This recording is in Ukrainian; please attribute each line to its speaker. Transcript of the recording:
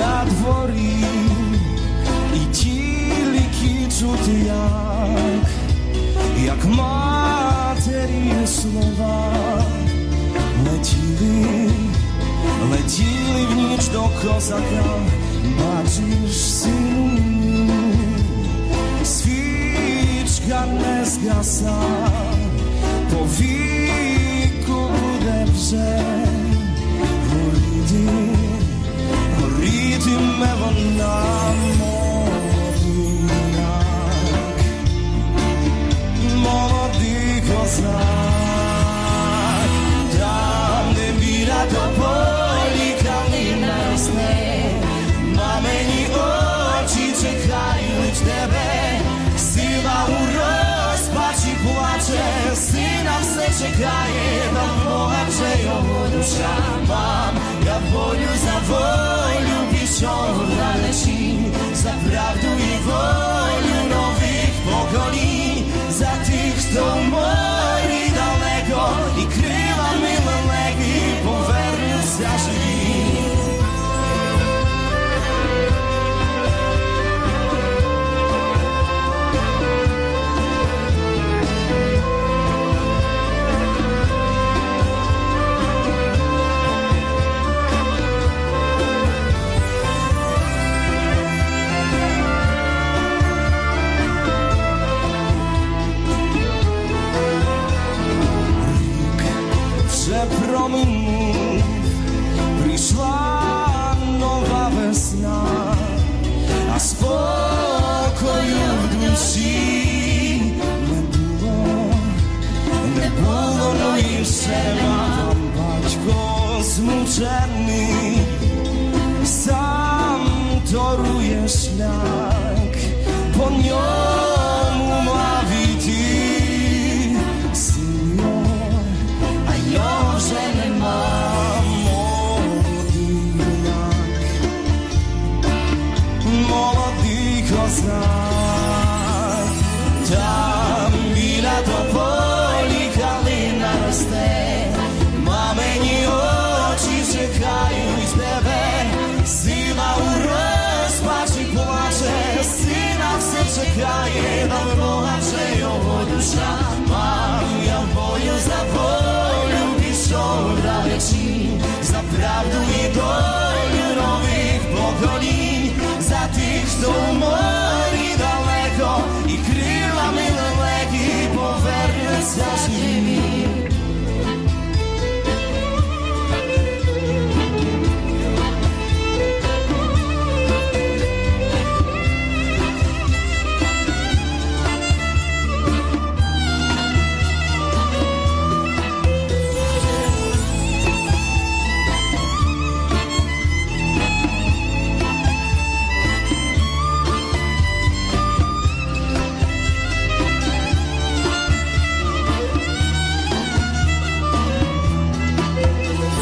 Speaker 1: на дворі, і тільки чути як, як матері слова. Летіли, летіли в ніч до козака, бачиш сину, свічка не згаса, по віку буде вже. Козак, там, де біля тополі калина росте, мамині очі чекають тебе, сила у розпачі плаче, сина все чекає, Бога вже його душа, мам, я волю за волю пішов snów nowa wesna A spokoju w duszy Nie było, nie było No i trzeba Dać go zmuczony Sam toruje szlak Po nią біля тополі калина росте, мамині очі чекають тебе, сила у розпачі плаче, сина все чекає, на вже його душа.